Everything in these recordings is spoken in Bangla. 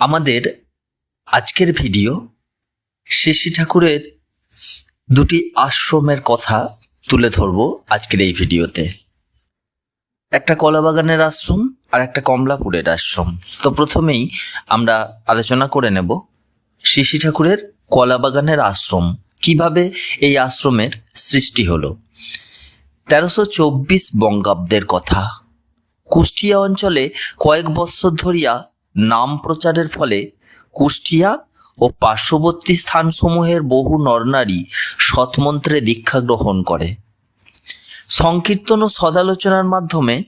আমাদের আজকের ভিডিও শিশি ঠাকুরের দুটি আশ্রমের কথা তুলে ধরবো আজকের এই ভিডিওতে। একটা কলাবাগানের আশ্রম আর একটা কমলাপুরের আশ্রম। তো প্রথমেই আমরা আলোচনা করে নেব শিশি ঠাকুরের কলাবাগানের আশ্রম। কীভাবে এই আশ্রমের সৃষ্টি হলো? তেরোশো চব্বিশ বঙ্গাব্দের কথা। কুষ্টিয়া অঞ্চলে কয়েক বৎসর ধরিয়া নাম প্রচারের ফলে কুষ্টিয়া ও পার্শ্ববর্তী স্থানসমূহের বহু নরনারী সৎমন্ত্রে দীক্ষা গ্রহণ করে। সংকীর্তন ও সদালোচনার মাধ্যমে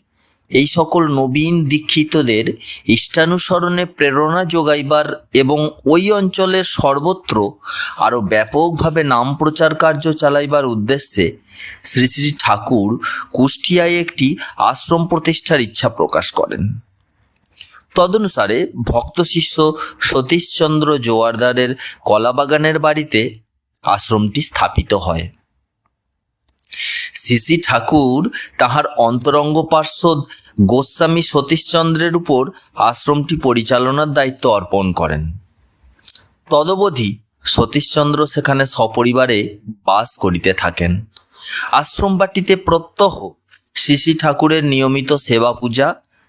এই সকল নবীন দীক্ষিতদের ইষ্টানুসরণে প্রেরণা যোগাইবার এবং ওই অঞ্চলের সর্বত্র আরও ব্যাপকভাবে নাম প্রচার কার্য চালাইবার উদ্দেশ্যে শ্রী শ্রী ঠাকুর কুষ্টিয়ায় একটি আশ্রম প্রতিষ্ঠার ইচ্ছা প্রকাশ করেন। তদনুসারে ভক্ত শিষ্য সতীশচন্দ্র জোয়ারদারের কলাবাগানের বাড়িতে আশ্রমটি স্থাপিত হয়। শ্রী ঠাকুর তাহার অন্তরঙ্গ পার্শ্বদ গোস্বামী সতীশচন্দ্রের উপর আশ্রমটি পরিচালনার দায়িত্ব অর্পণ করেন। তদবধি সতীশচন্দ্র সেখানে সপরিবারে বাস করিতে থাকেন। আশ্রম বাটিতে প্রত্যহ শ্রী ঠাকুরের নিয়মিত সেবা পূজা,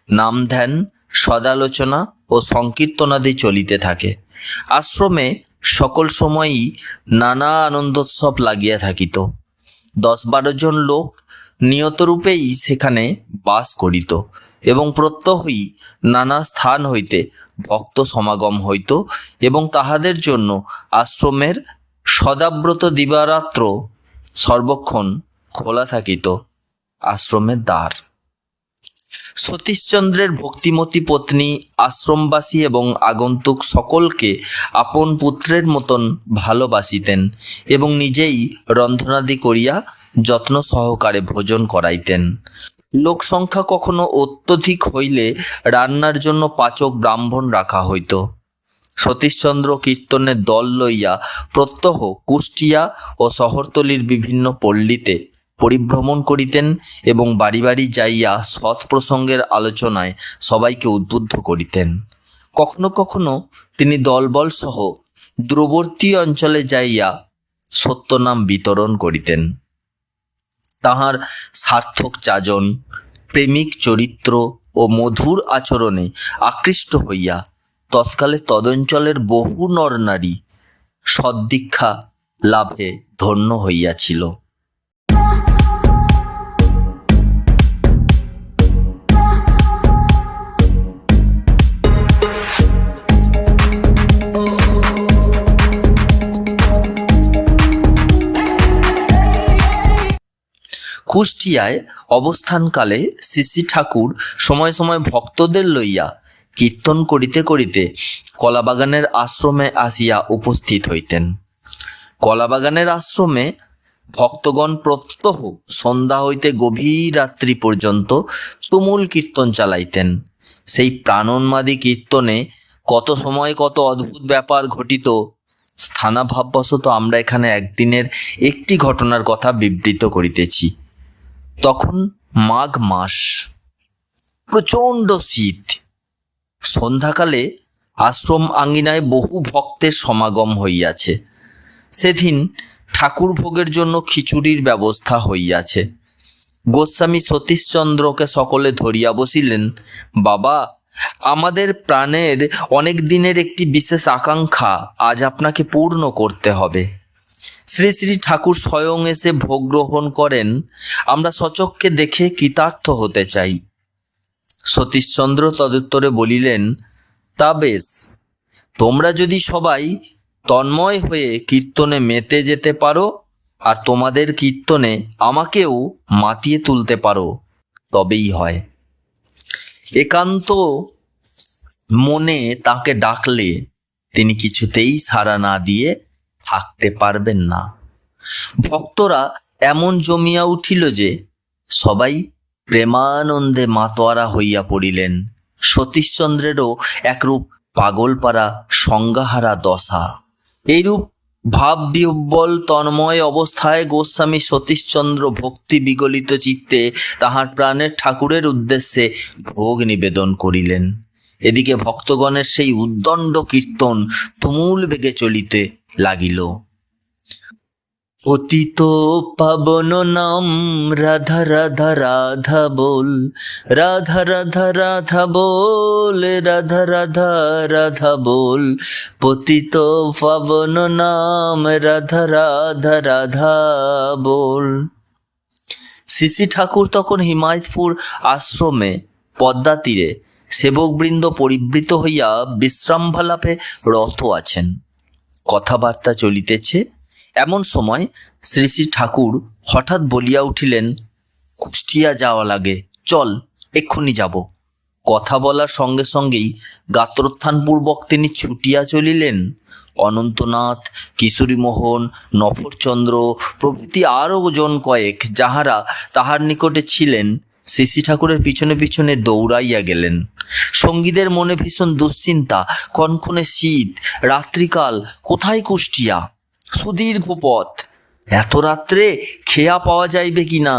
নাম ধ্যান সদালোচনা ও সংকীর্তনাদি চলিতে থাকে। আশ্রমে সকল সময়ই নানা আনন্দোৎসব লাগিয়া থাকিত। দশ বারো জন লোক নিয়তরূপেই সেখানে বাস করিত এবং প্রত্যহই নানা স্থান হইতে ভক্ত সমাগম হইত এবং তাহাদের জন্য আশ্রমের সদাব্রত দিবারাত্র সর্বক্ষণ খোলা থাকিত। আশ্রমের দ্বার সতীশচন্দ্রের ভক্তিমতী পত্নী, আশ্রমবাসী এবং আগন্তুক সকলকে আপন পুত্রের মতন ভালোবাসিতেন এবং নিজেই রন্ধনাদি করিয়া যত্ন সহকারে ভোজন করাইতেন। লোক সংখ্যা কখনো অত্যধিক হইলে রান্নার জন্য পাচক ব্রাহ্মণ রাখা হইত। সতীশচন্দ্র কীর্তনের দল লইয়া প্রত্যহ কুষ্টিয়া ও শহরতলির বিভিন্ন পল্লীতে পরিভ্রমণ করিতেন এবং বাড়ি বাড়ি যাইয়া সৎ প্রসঙ্গের আলোচনায় সবাইকে উদ্বুদ্ধ করিতেন। কখনো কখনো তিনি দলবল সহ দূরবর্তী অঞ্চলে যাইয়া সত্যনাম বিতরণ করিতেন। তাহার সার্থক চাজন, প্রেমিক চরিত্র ও মধুর আচরণে আকৃষ্ট হইয়া তৎকালে তদঞ্চলের বহু নরনারী সদ্দীক্ষা লাভে ধন্য হইয়াছিল। কুষ্টিয়ায় অবস্থানকালে শ্রী ঠাকুর সময় সময় ভক্তদের লইয়া কীর্তন করিতে করিতে কলাবাগানের আশ্রমে আসিয়া উপস্থিত হইতেন। কলাবাগানের আশ্রমে ভক্তগণ প্রত্যহ সন্ধ্যা হইতে গভীর রাত্রি পর্যন্ত তুমুল কীর্তন চালাইতেন। সেই প্রাণোন্মাদী কীর্তনে কত সময় কত অদ্ভুত ব্যাপার ঘটিত, স্থানাভাববশত আমরা এখানে একদিনের একটি ঘটনার কথা বিবৃত করিতেছি। তখন মাঘ মাস। প্রচণ্ড শীত। সন্ধ্যাকালে আশ্রম আঙ্গিনায় বহু ভক্তের সমাগম হইয়াছে। সেদিন ঠাকুর ভোগের জন্য খিচুড়ির ব্যবস্থা হইয়াছে। গোস্বামী সতীশচন্দ্রকে সকলে ধরিয়া বসিলেন, বাবা, আমাদের প্রাণের অনেক দিনের একটি বিশেষ আকাঙ্ক্ষা আজ আপনাকে পূর্ণ করতে হবে। শ্রী শ্রী ঠাকুর স্বয়ং এসে ভোগ গ্রহণ করেন। আমরা সচককে দেখে কৃতার্থ হতে চাই। সতীশচন্দ্র তদুত্তরে বলিলেন, তা বেশ। তোমরা যদি সবাই তন্ময় হয়ে কীর্তনে মেতে যেতে পারো, আর তোমাদের কীর্তনে আমাকেও মাতিয়ে তুলতে পারো, তবেই হয়। একান্ত মনে তাকে ডাকলে তিনি কিছুতেই সাড়া না দিয়ে থাকতে পারবেন না। ভক্তরা এমন জমিয়া উঠিল যে সবাই প্রেমানন্দে মাতোয়ারা হইয়া পড়িলেন। সতীশচন্দ্রেরও একরূপ পাগলপাড়া সংজ্ঞাহারা দশা। এইরূপ ভাব বিহ্বল তন্ময় অবস্থায় গোস্বামী সতীশচন্দ্র ভক্তি বিগলিত চিত্তে তাহার প্রাণের ঠাকুরের উদ্দেশ্যে ভোগ নিবেদন করিলেন। এদিকে ভক্তগণের সেই উদ্দণ্ড কীর্তন তুমুল বেগে চলিতে লাগিল। অতীত পাবন নাম, রাধা রাধা রাধা বল, রাধা রাধা রাধা বল, রাধা রাধা রাধা বল, পতিত পাবন নাম, রাধা রাধা রাধা বল। শ্রী ঠাকুর তখন হিমায়তপুর আশ্রমে পদ্মা তীরে সেবকবৃন্দ পরিবৃত হইয়া বিশ্রামভালাপে রত আছেন। কথাবার্তা চলিতেছে। এমন সময় শ্রী শ্রী ঠাকুর হঠাৎ বলিয়া উঠিলেন, কুষ্টিয়া যাওয়া লাগে, চল, এক্ষুনি যাব। কথা বলার সঙ্গে সঙ্গেই গাত্রোত্থানপূর্বক তিনি ছুটিয়া চলিলেন। অনন্তনাথ, কিশোরীমোহন, নফরচন্দ্র প্রভৃতি আরও জন কয়েক যাহারা তাহার নিকটে ছিলেন, শ্রী ঠাকুরের পিছনে পিছনে দৌড়াইয়া গেলেন। সঙ্গীদের মনে ভীষণ দুশ্চিন্তা, কনকনে শীত, রাত্রিকাল, কোথায় কুষ্টিয়া? সুদীর্ঘ পথ। এত রাত্রে খেয়া পাওয়া যাইবে কি না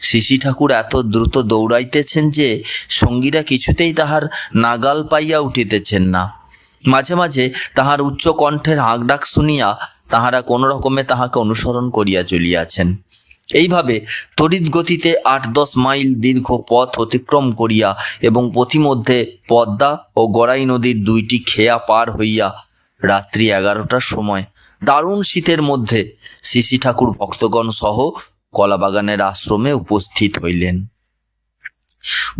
শিশি ঠাকুর এত দ্রুত দৌড়াইতেছেন যে সঙ্গীরা কিছুতেই তাহার নাগাল পাইয়া উঠিতেছেন না। মাঝে মাঝে তাহার উচ্চ কণ্ঠের হাঁকডাক শুনিয়া তাহারা কোনো রকমে তাহাকে অনুসরণ করিয়া চলিয়াছেন। এইভাবে তড়িৎ গতিতে আট দশ মাইল দীর্ঘ পথ অতিক্রম করিয়া এবং পথিমধ্যে পদ্মা ও গড়াই নদীর দুইটি খেয়া পার হইয়া রাত্রি এগারোটার সময় দারুণ শীতের মধ্যে শিশি ঠাকুর ভক্তগণ সহ কলাবাগানের আশ্রমে উপস্থিত হইলেন।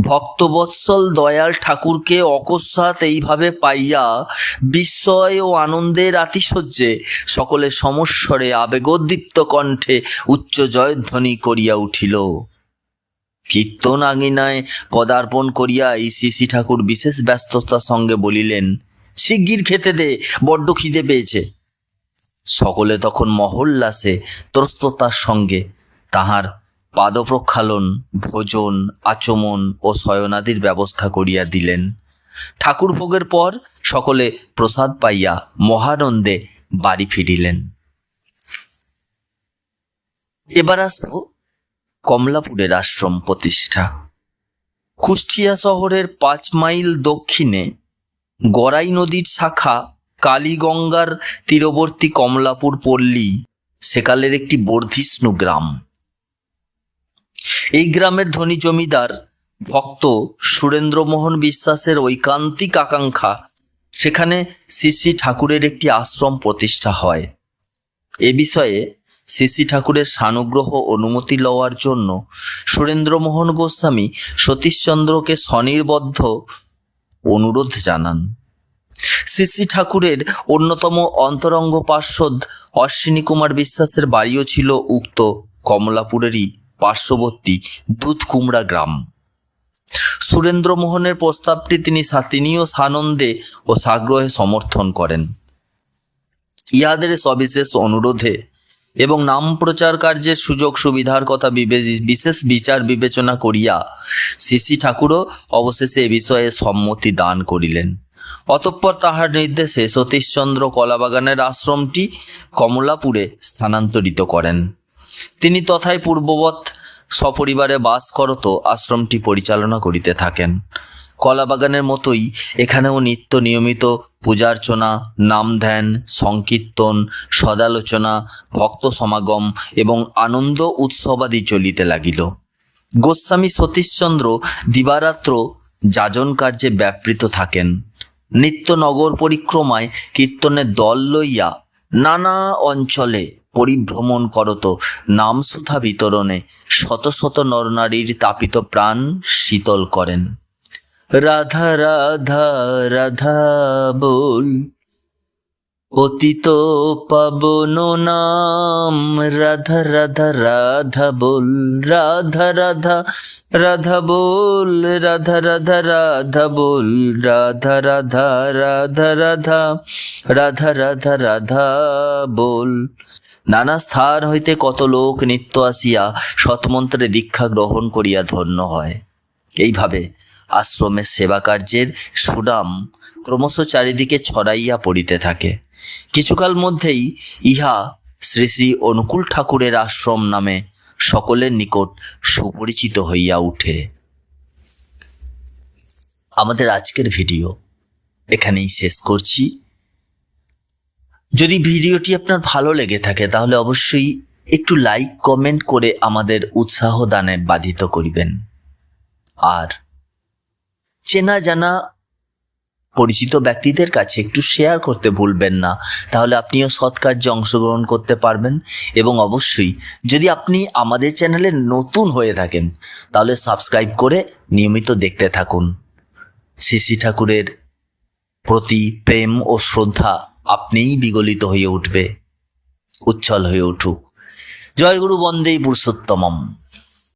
ভক্তবৎসল দয়াল ঠাকুরকে অকস্মাৎ এইভাবে পাইয়া বিস্ময় ও আনন্দের আতিশয্যে সকলে সমস্বরে আবেগোদ্দীপ্ত কণ্ঠে উচ্চ জয়ধ্বনি করিয়া উঠিল। কীর্তন আঙিনায় পদার্পণ করিয়া এই শিশি ঠাকুর বিশেষ ব্যস্ততার সঙ্গে বলিলেন, শিগগির খেতে দে, বড্ড খিদে পেয়েছে। সকলে তখন মহল্লাসে ত্রস্ততার সঙ্গে তাহার পাদপ্রক্ষালন, ভোজন, আচমন ও শয়নাদির ব্যবস্থা করিয়া দিলেন। ঠাকুর ভোগের পর সকলে প্রসাদ পাইয়া মহানন্দে বাড়ি ফিরিলেন। এবার আসব কমলাপুরের আশ্রম প্রতিষ্ঠা। কুষ্টিয়া শহরের পাঁচ মাইল দক্ষিণে গড়াই নদীর শাখা কালীগঙ্গার তীরবর্তী কমলাপুর পল্লী, সেকালের একটি বর্ধিষ্ণু গ্রাম। এই গ্রামের ধনী জমিদার ভক্ত সুরেন্দ্রমোহন বিশ্বাসের ঐকান্তিক আকাঙ্ক্ষা। সেখানে শ্রী শ্রী ঠাকুরের একটি আশ্রম প্রতিষ্ঠা হয়। এ বিষয়ে শ্রী ঠাকুরের সানুগ্রহ অনুমতি লওয়ার জন্য সুরেন্দ্রমোহন গোস্বামী সতীশচন্দ্রকে স্বনির্বদ্ধ অনুরোধ জানান। শ্রী ঠাকুরের অন্যতম অন্তরঙ্গ পার্শ্বদ অশ্বিনী কুমার বিশ্বাসের বাড়িও ছিল উক্ত কমলাপুরেরই পার্শ্ববর্তী দুধকুমড়া গ্রাম। সুরেন্দ্রমোহনের প্রস্তাবটি তিনি সাতিনীয় সানন্দে ও সাগ্রহে সমর্থন করেন। ইহাদের সবিশেষ অনুরোধে এবং নাম প্রচার কার্যের সুযোগ সুবিধার কথা বিশেষ বিচার বিবেচনা করিয়া শ্রী ঠাকুরও অবশেষে এ বিষয়ে সম্মতি দান করিলেন। অতঃপর তাহার নির্দেশে সতীশচন্দ্র কলাবাগানের আশ্রমটি কমলাপুরে স্থানান্তরিত করেন। তিনি তথায় পূর্ববৎ সপরিবারে বাস করত, আশ্রমটি পরিচালনা করিতে থাকেন। কলাবাগানের মতোই এখানেও নিত্য নিয়মিত পূজার্চনা, নাম ধ্যান, সংকীর্তন, সদালোচনা, ভক্ত সমাগম এবং আনন্দ উৎসবাদি চলিতে লাগিল। গোস্বামী সতীশচন্দ্র দিবারাত্র যাজন কার্যে ব্যাপৃত থাকেন। নিত্য নগর পরিক্রমায় কীর্তনের দল লইয়া নানা অঞ্চলে পরিভ্রমণ করত নামসুধা বিতরণে শত শত নরনারীর তাপিত প্রাণ শীতল করেন। রাধা রাধা রাধা বল পতিত পাবন নাম। রাধা রাধা রাধা বল, রাধা রাধা রাধা বল, রাধা রাধা রাধা বল, রাধা রাধা রাধা রাধা রাধা রাধা রাধা বল। নানা স্থান হইতে কত লোক নিত্য আসিয়া সৎমন্ত্রে দীক্ষা গ্রহণ করিয়া ধন্য হয়। এইভাবে আশ্রমের সেবা কার্যের সুনাম ক্রমশ চারিদিকে ছড়াইয়া পড়িতে থাকে। কিছুকাল মধ্যেই ইহা শ্রী শ্রী অনুকূল ঠাকুরের আশ্রম নামে সকলের নিকট সুপরিচিত হইয়া উঠে। আমাদের আজকের ভিডিও এখানেই শেষ করছি। যদি ভিডিওটি আপনার ভালো লেগে থাকে, তাহলে অবশ্যই একটু লাইক কমেন্ট করে আমাদের উৎসাহ দানে বাধিত করিবেন। আর চেনা জানা পরিচিত ব্যক্তিদের কাছে একটু শেয়ার করতে ভুলবেন না, তাহলে আপনিও সৎকার্যে অংশগ্রহণ করতে পারবেন। এবং অবশ্যই যদি আপনি আমাদের চ্যানেলে নতুন হয়ে থাকেন, তাহলে সাবস্ক্রাইব করে নিয়মিত দেখতে থাকুন। শ্রী ঠাকুরের প্রতি প্রেম ও শ্রদ্ধা আপনিই বিগলিত হয়ে উঠবে উচ্ছল হয়ে উঠুক। জয়গুরু বন্দেই পুরুষোত্তমম।